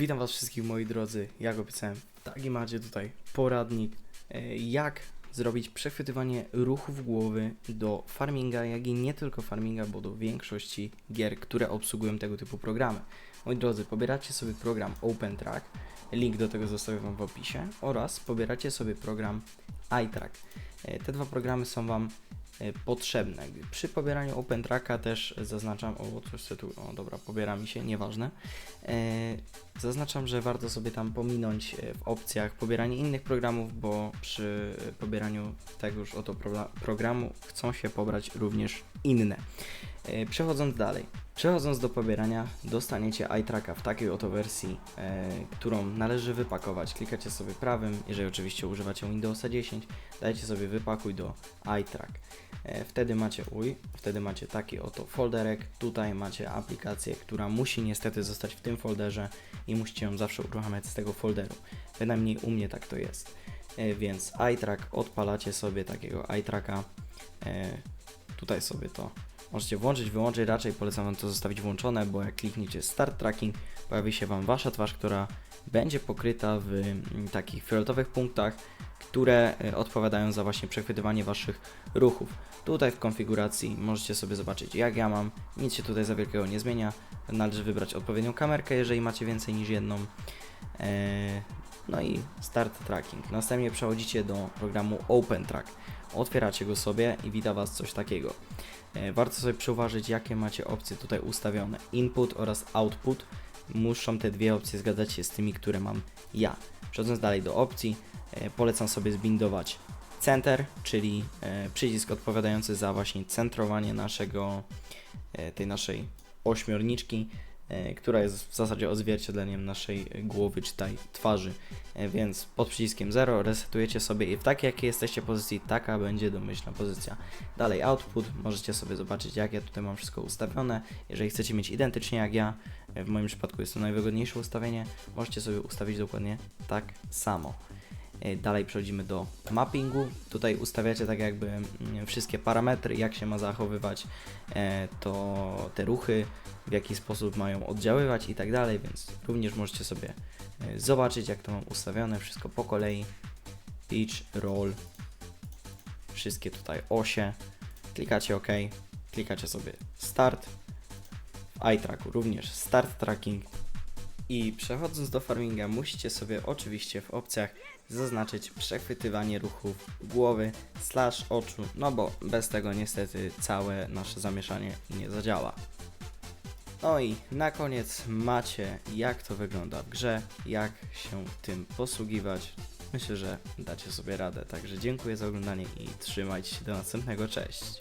Witam Was wszystkich moi drodzy, jak obiecałem, tak i macie tutaj poradnik, e, jak zrobić przechwytywanie ruchów głowy do farminga, jak i nie tylko farminga, bo do większości gier, które obsługują tego typu programy. Moi drodzy, pobieracie sobie program OpenTrack, link do tego zostawię Wam w opisie, oraz pobieracie sobie program iTrack. E, Te dwa programy są Wam potrzebne. Przy pobieraniu OpenTracka też zaznaczam, o coś tu, o dobra, pobiera mi się, nieważne. E, Zaznaczam, że warto sobie tam pominąć e, w opcjach pobieranie innych programów, bo przy e, pobieraniu tegoż oto pro- programu chcą się pobrać również inne. E, Przechodząc dalej. Przechodząc do pobierania, dostaniecie iTracka w takiej oto wersji, e, którą należy wypakować. Klikacie sobie prawym, jeżeli oczywiście używacie Windowsa 10, dajecie sobie wypakuj do iTrack. E, Wtedy macie uj, wtedy macie taki oto folderek. Tutaj macie aplikację, która musi niestety zostać w tym folderze i musicie ją zawsze uruchamiać z tego folderu. Bynajmniej u mnie tak to jest. E, Więc iTrack odpalacie sobie takiego iTracka. E, Tutaj sobie to możecie włączyć, wyłączyć. Raczej polecam Wam to zostawić włączone, bo jak klikniecie Start Tracking, pojawi się Wam Wasza twarz, która będzie pokryta w mm, takich fioletowych punktach, które e, odpowiadają za właśnie przechwytywanie Waszych ruchów. Tutaj w konfiguracji możecie sobie zobaczyć jak ja mam, nic się tutaj za wielkiego nie zmienia. Należy wybrać odpowiednią kamerkę, jeżeli macie więcej niż jedną. No i Start Tracking. Następnie przechodzicie do programu OpenTrack. Otwieracie go sobie i wita Was coś takiego. E, Warto sobie przyuważyć, jakie macie opcje tutaj ustawione. Input oraz Output. Muszą te dwie opcje zgadzać się z tymi, które mam ja. Przechodząc dalej do opcji, e, polecam sobie zbindować Center, czyli e, przycisk odpowiadający za właśnie centrowanie naszego, tej naszej ośmiorniczki, która jest w zasadzie odzwierciedleniem naszej głowy czy tej twarzy. E, Więc pod przyciskiem 0 resetujecie sobie i w takiej jakiej jesteście pozycji, taka będzie domyślna pozycja. Dalej output, możecie sobie zobaczyć jak ja tutaj mam wszystko ustawione. Jeżeli chcecie mieć identycznie jak ja, e, w moim przypadku jest to najwygodniejsze ustawienie, możecie sobie ustawić dokładnie tak samo. E, Dalej przechodzimy do mappingu. Tutaj ustawiacie tak jakby mm, wszystkie parametry, jak się ma zachowywać e, to te ruchy, w jaki sposób mają oddziaływać i tak dalej, więc również możecie sobie e, zobaczyć jak to mam ustawione, wszystko po kolei. Pitch, roll, wszystkie tutaj osie. Klikacie OK, klikacie sobie Start. W iTracku również Start Tracking. I przechodząc do farminga, musicie sobie oczywiście w opcjach zaznaczyć przechwytywanie ruchów głowy slash oczu, no bo bez tego niestety całe nasze zamieszanie nie zadziała. No i na koniec macie jak to wygląda w grze, jak się tym posługiwać. Myślę, że dacie sobie radę, także dziękuję za oglądanie i trzymajcie się do następnego, cześć!